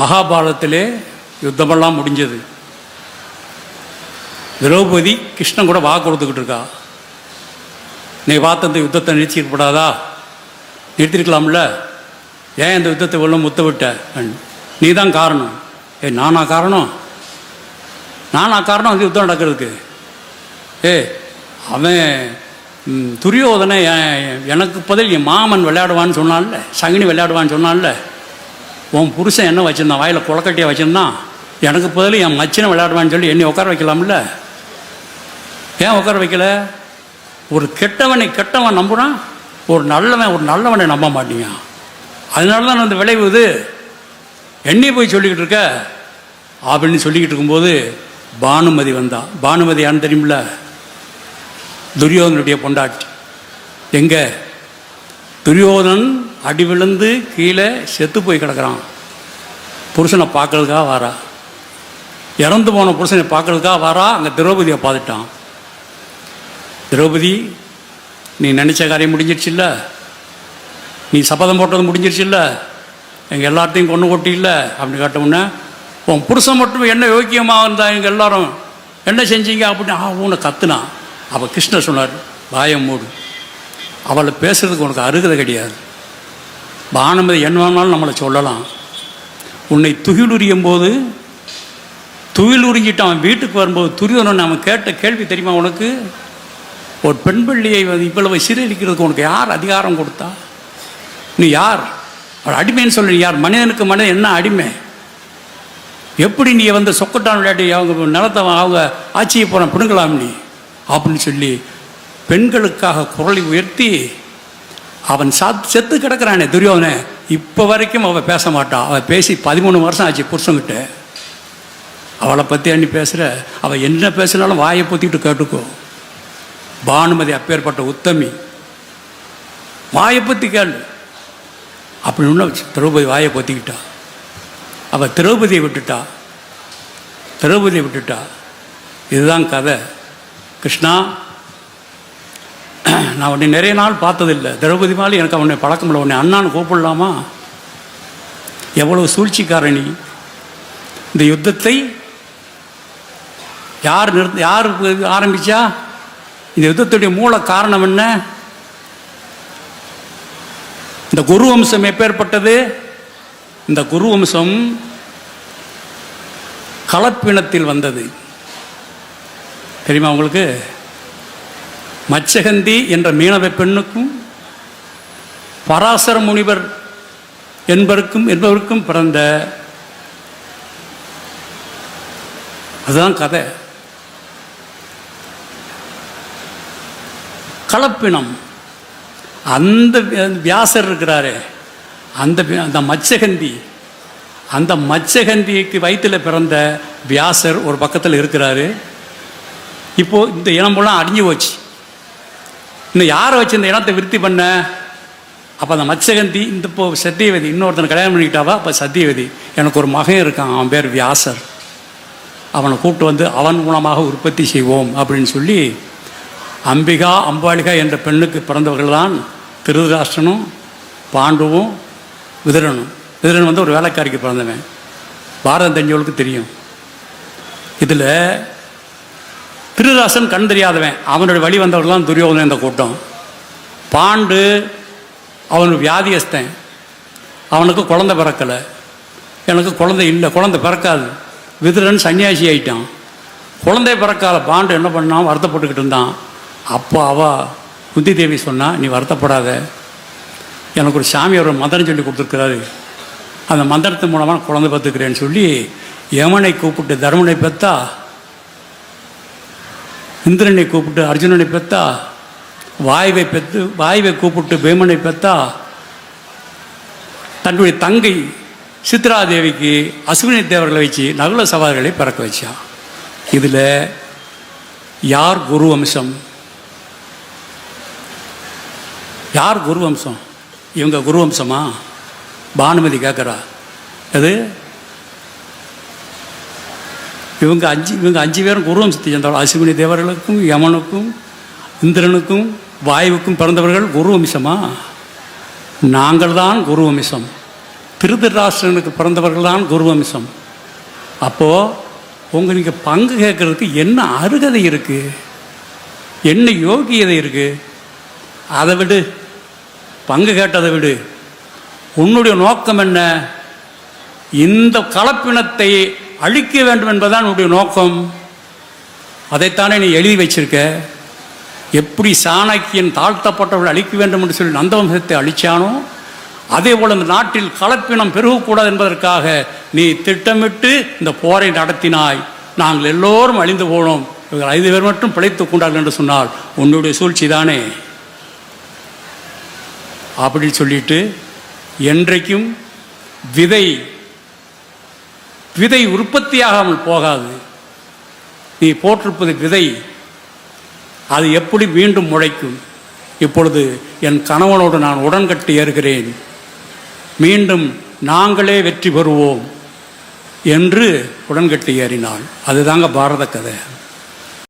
மகாபாரதத்திலே யுத்தமெல்லாம் முடிஞ்சது. திரௌபதி கிருஷ்ணன் கூட வாக்கு கொடுத்துக்கிட்டு இருக்கா. நீ பார்த்து அந்த யுத்தத்தை நிறுத்திக்கப்படாதா நிறுத்திருக்கலாம்ல ஏன் இந்த யுத்தத்தை உள்ள முத்த விட்ட நீ தான் காரணம். ஏ நானா காரணம்? நானா காரணம் அந்த யுத்தம் நடக்கிறதுக்கு. ஏ அவன் துரியோதனை என்- எனக்கு பதில் என் மாமன் விளையாடுவான்னு சொன்னான்ல சகினி விளையாடுவான்னு சொன்னான்ல. உன் புருஷன் என்ன வச்சுருந்தான்? வாயில் குளக்கட்டியை வச்சுருந்தான்? எனக்கு பதில் என் மச்சினை விளையாடுவான்னு சொல்லி என்னை உட்கார வைக்கலாம்ல? ஏன் உட்கார வைக்கல? ஒரு கெட்டவனை கெட்டவன் நம்புகிறான் ஒரு நல்லவன் ஒரு நல்லவனை நம்ப மாட்டீங்க அதனால தான் அந்த விளைவு இது. என்னை போய் சொல்லிக்கிட்டு இருக்க? அப்படின்னு சொல்லிக்கிட்டு இருக்கும்போது பானுமதி வந்தா. பானுமதி யான்னு தெரியுமில்ல? துரியோதனுடைய பொண்டாட்டி. எங்க? துரியோதனன் அடி விழுந்து கீழே செத்து போய் கிடக்கிறான். புருஷனை பார்க்கறதுக்காக வாரா. இறந்து போன புருஷனை பார்க்கறதுக்காக வாரா அங்கே திரௌபதியை பார்த்துட்டான். திரௌபதி நீ நினச்ச காரியம் முடிஞ்சிருச்சுல்ல? நீ சபதம் போட்டது முடிஞ்சிருச்சுல்ல? எங்கள் எல்லாத்தையும் கொண்டு கொட்டில்ல? அப்படின்னு கேட்டவுடனே உன் புருஷன் மட்டும் என்ன யோக்கியமாக இருந்தா எங்கள் எல்லாரும்? என்ன செஞ்சீங்க? அப்படின்னு ஆ உன்னை கத்துனான். அவள் கிருஷ்ணர் சொன்னார் வாயம் மூடு. அவளை பேசுகிறதுக்கு உனக்கு அருகதை கிடையாது. பானுமதி என்ன வேணாலும் நம்மளை சொல்லலாம். உன்னை துகிலுரியும் போது துயில் உறிஞ்சிட்டு அவன் வீட்டுக்கு வரும்போது துரியோதனன் அவன் கேட்ட கேள்வி தெரியுமா உனக்கு? ஒரு பெண் பிள்ளையை வந்து இவ்வளவு சீரழிக்கிறதுக்கு உனக்கு யார் அதிகாரம் கொடுத்தா? நீ யார்? அவள் அடிமைன்னு சொல்லி யார்? மனிதனுக்கு மனிதன் என்ன அடிமை? எப்படி நீ வந்து சொக்கட்டான் விளையாட்டு அவங்க நிலத்தை அவங்க ஆட்சியை போகிறான் பிடுங்கலாம் நீ? அப்படின்னு சொல்லி பெண்களுக்காக குரலை உயர்த்தி அவன் சாத் செத்து கிடக்கிறானே துரியோதனே. இப்போ வரைக்கும் அவள் பேச மாட்டான் அவள் பேசி பதிமூணு வருஷம் ஆச்சு புருஷங்கிட்ட அவளை பற்றி அண்ணி பேசுகிற அவள் என்ன பேசினாலும் வாயை பொத்திக்கிட்டு கேட்டுக்கோ. பானுமதி அப்பேற்பட்ட உத்தமி. வாயை பற்றி கேள். அப்படி ஒன்று திரௌபதி வாயை பொத்திக்கிட்டா. அவள் திரௌபதியை விட்டுட்டா. திரௌபதியை விட்டுட்டா. இதுதான் கதை. கிருஷ்ணா நான் உன்னை நிறைய நாள் பார்த்ததில்லை. திரௌபதி மாதிரி எனக்கு அவனை பழக்கம் இல்லை. உன்னை அண்ணான்னு கூப்பிடலாமா? எவ்வளவு சூழ்ச்சிக்காரணி. இந்த யுத்தத்தை யார் நிறுத்த யார் ஆரம்பிச்சா? இந்த யுத்தத்துடைய மூல காரணம் என்ன? இந்த குரு வம்சம் எப்பேற்பட்டது? இந்த குரு வம்சம் கலப்பினத்தில் வந்தது. தெரியுமா உங்களுக்கு? மச்சகந்தி என்ற மீனவ பெண்ணுக்கும் பராசர முனிவர் என்பருக்கும் என்பவருக்கும் பிறந்த அதுதான் கதை. கலப்பினம். அந்த வியாசர் இருக்கிறாரே. அந்த அந்த மச்சகந்தி. அந்த மச்சகந்திக்கு வயிற்றில் பிறந்த வியாசர் ஒரு பக்கத்தில் இருக்கிறாரு. இப்போ இந்த இனமெல்லாம் அடிஞ்சு போச்சு. இன்னும் யாரை வச்சு இந்த இனத்தை விருத்தி பண்ண? அப்போ அந்த மச்சகந்தி இந்த இப்போ சத்தியவதி இன்னொருத்தனை கல்யாணம் பண்ணிக்கிட்டாவா? அப்போ சத்தியவதி. எனக்கு ஒரு மகன் இருக்கான் அவன் பேர் வியாசர். அவனை கூப்பிட்டு வந்து அவன் மூலமாக உற்பத்தி செய்வோம் அப்படின்னு சொல்லி அம்பிகா அம்பாளிகா என்ற பெண்ணுக்கு பிறந்தவர்கள் தான் திருதராஷ்டனும் பாண்டுவும் விதிரனும். விதிரன் வந்து ஒரு வேலைக்காரிக்கு பிறந்தவன். பாரதம் தெரிஞ்சவளுக்கு தெரியும். இதில் திருராசன் கண் தெரியாதவன். அவனுடைய வழி வந்தவர்கள்லாம் துரியோதனன் இந்த கூட்டம். பாண்டு அவன் வியாதியஸ்தன். அவனுக்கு குழந்தை பிறக்கலை. எனக்கு குழந்தை இல்லை குழந்தை பிறக்காது. விதுரன் சன்னியாசி ஆயிட்டான். குழந்தை பிறக்காத பாண்டு என்ன பண்ணான்? வருத்தப்பட்டுக்கிட்டு இருந்தான். அப்போ அவ குந்தி தேவி சொன்னா நீ வருத்தப்படாத. எனக்கு ஒரு சாமி ஒரு மந்திரம் சொல்லி கொடுத்துருக்கிறாரு. அந்த மந்திரத்தின் மூலமாக குழந்தை பார்த்துக்கிறேன்னு சொல்லி யமனை கூப்பிட்டு தர்மனை பெற்றா இந்திரனை கூப்பிட்டு அர்ஜுனனை பெத்தா வாயுவை பெத்து வாயுவை கூப்பிட்டு பீமனை பெத்தா தன்னுடைய தங்கை சித்ராதேவிக்கு அஸ்வினி தேவர்களை வச்சு நகுல சவால்களை பிறக்க வச்சான் இதில் யார் குரு வம்சம்? யார் குரு வம்சம்? இவங்க குரு வம்சமா? பானுமதி கேட்குறா அது இவங்க அஞ்சு இவங்க அஞ்சு பேரும் குருவம் குருவம்சத்தை சேர்ந்தவர்கள் அசுவினி தேவர்களுக்கும் யமனுக்கும் இந்திரனுக்கும் வாயுவுக்கும் பிறந்தவர்கள் குருவம்சமா நாங்கள் தான் குருவம்சம் திருதராஷ்டிரனுக்கு பிறந்தவர்கள் தான் குருவம்சம் அப்போது உங்கள் நீங்கள் பங்கு கேட்குறதுக்கு என்ன அருகதை இருக்குது என்ன யோகியதை இருக்குது அதை விடு. பங்கு கேட்டதை விடு. உன்னுடைய நோக்கம் என்ன? இந்த கலப்பினத்தை அழிக்க வேண்டும் என்பதுதான் உன்னுடைய நோக்கம். அதைத்தானே நீ எழுதி வச்சிருக்க? எப்படி சாணக்கியன் தாழ்த்தப்பட்டவர்கள் அழிக்க வேண்டும் என்று சொல்லி நந்தவம்சத்தை அழிச்சானோ அதே போல் இந்த நாட்டில் கலப்பினம் பெருகக்கூடாது என்பதற்காக நீ திட்டமிட்டு இந்த போரை நடத்தினாய். நாங்கள் எல்லோரும் அழிந்து போனோம். இவர்கள் ஐந்து பேர் மட்டும் பிழைத்துக் கொண்டார்கள் என்று சொன்னால் உன்னுடைய சூழ்ச்சி தானே? அப்படின்னு சொல்லிட்டு என்றைக்கும் விதை விதை உற்பத்தியாகாமல் போகாது. நீ போட்டிருப்பது விதை. அது எப்படி மீண்டும் முளைக்கும்? இப்பொழுது என் கணவனோடு நான் உடன்கட்டி ஏறுகிறேன். மீண்டும் நாங்களே வெற்றி பெறுவோம் என்று உடன்கட்டி ஏறினாள். அதுதாங்க பாரத கதை.